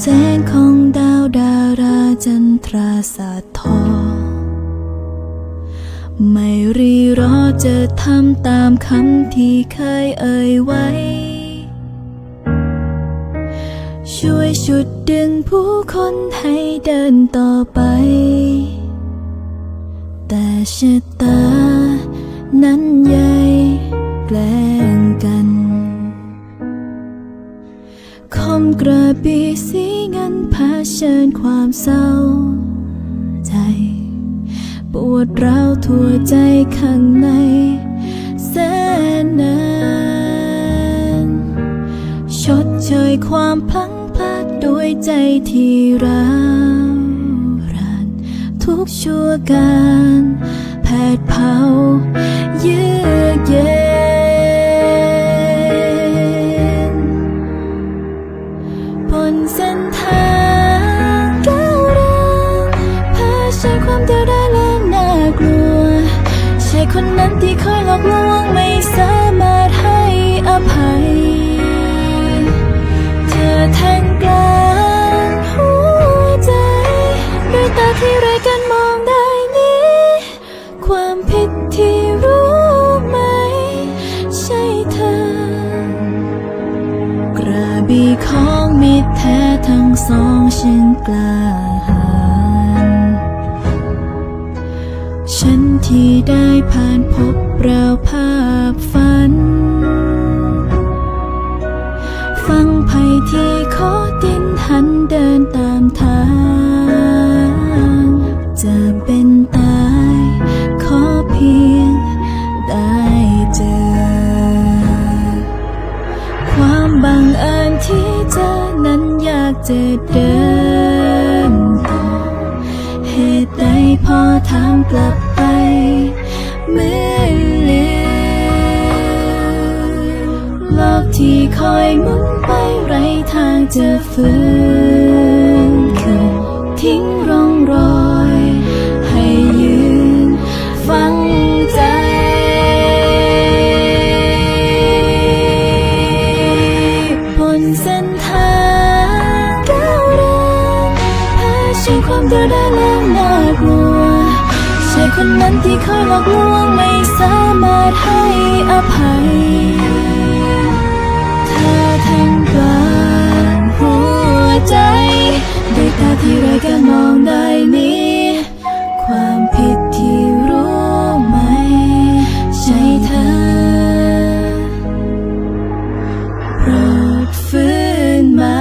แสงของดาวดาราจันทราสาทอ ไม่รีรอจะทำตามคำที่เคยเอ่ยไว้ ช่วยชุดดึงผู้คนให้เดินต่อไป แต่ชะตานั้นใหญ่แกล คมกระบีสีเงินเผชิญความเศร้า ใจ ปวดร้าวทั่วใจข้างในแสนนานชดเชยความพลังพลาดด้วยใจที่ร้าวรานทุกชั่วการแผดเผาเยือกเย็น ชิญความเดียวดายและน่ากลัวใช่คนนั้นที่คอยหลอกลวงไม่สามารถให้อภัย เธอแทงกลางหัวใจด้วยตาที่ไรายกันมองได้นี้ ความผิดที่รู้ไหม ใช่เธอ กระบี่ของมิตรแท้ทั้งสองฉันกล้าหา ฉันที่ได้ผ่านพบราวภาพฝัน ฟังภัยที่ขอดินหันเดินตามทาง จะเป็นตายขอเพียงได้เจอ ความบังเอิญที่เจอนั้นอยากจะเดินต่อเหตุใดพอถามกลับ มือนลืมโลกที่คอยหมุนไปไรทางจะฟื้นคืนทิ้งร่องรอย ให้ยืนฟังใจ บนเส้นทางก้าวเดินเผชิญความเดียวดายและ ที่คอยหลอกลวงไม่สามารถให้อภัยเธอทั้งกลางหัวใจด้วยตาที่ไรก็มองได้นี้ ความผิดที่รู้ไหม ใช่เธอโปรดฟื้นมา